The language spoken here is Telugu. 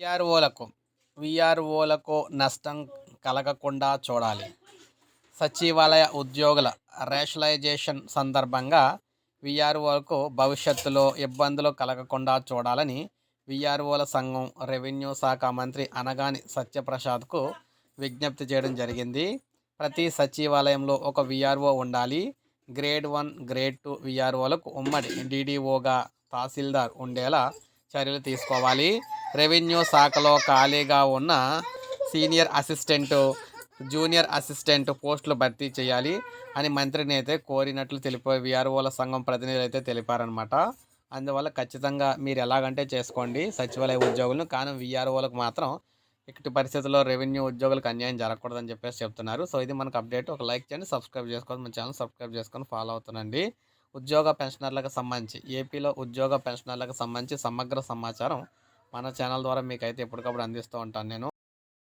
విఆర్ఓలకు విఆర్ఓలకు నష్టం కలగకుండా చూడాలి. సచివాలయ ఉద్యోగుల రేషనలైజేషన్ సందర్భంగా విఆర్ఓలకు భవిష్యత్తులో ఇబ్బందులు కలగకుండా చూడాలని విఆర్ఓల సంఘం రెవెన్యూ శాఖ మంత్రి అనగాని సత్యప్రసాద్కు విజ్ఞప్తి చేయడం జరిగింది. ప్రతి సచివాలయంలో ఒక విఆర్ఓ ఉండాలి. గ్రేడ్ వన్ గ్రేడ్ టూ విఆర్ఓలకు ఉమ్మడి డీడీఓగా తహసీల్దార్ ఉండేలా చర్యలు తీసుకోవాలి. రెవెన్యూ శాఖలో ఖాళీగా ఉన్న సీనియర్ అసిస్టెంట్ జూనియర్ అసిస్టెంట్ పోస్టులు భర్తీ చేయాలి అని మంత్రిని అయితే కోరినట్లు తెలిపే విఆర్ఓల సంఘం ప్రతినిధులు అయితే తెలిపారనమాట అందువల్ల ఖచ్చితంగా మీరు ఎలాగంటే చేసుకోండి. సచివాలయ ఉద్యోగులను కానీ విఆర్ఓలకు మాత్రం ఇక్కడి పరిస్థితుల్లో రెవెన్యూ ఉద్యోగులకు అన్యాయం జరగకూడదని చెప్పేసి చెప్తున్నారు. సో ఇది మనకు అప్డేట్. ఒక లైక్ చేయండి సబ్స్క్రైబ్ చేసుకోండి. మన ఛానల్ సబ్స్క్రైబ్ చేసుకొని ఫాలో అవుతుందండి ఉద్యోగ పెన్షనర్లకు సంబంధించి ఏపీలో ఉద్యోగ పెన్షనర్లకు సంబంధించి సమగ్ర సమాచారం మన ఛానల్ ద్వారా మీకు అయితే ఎప్పటికప్పుడు అందిస్తూ ఉంటాను నేను.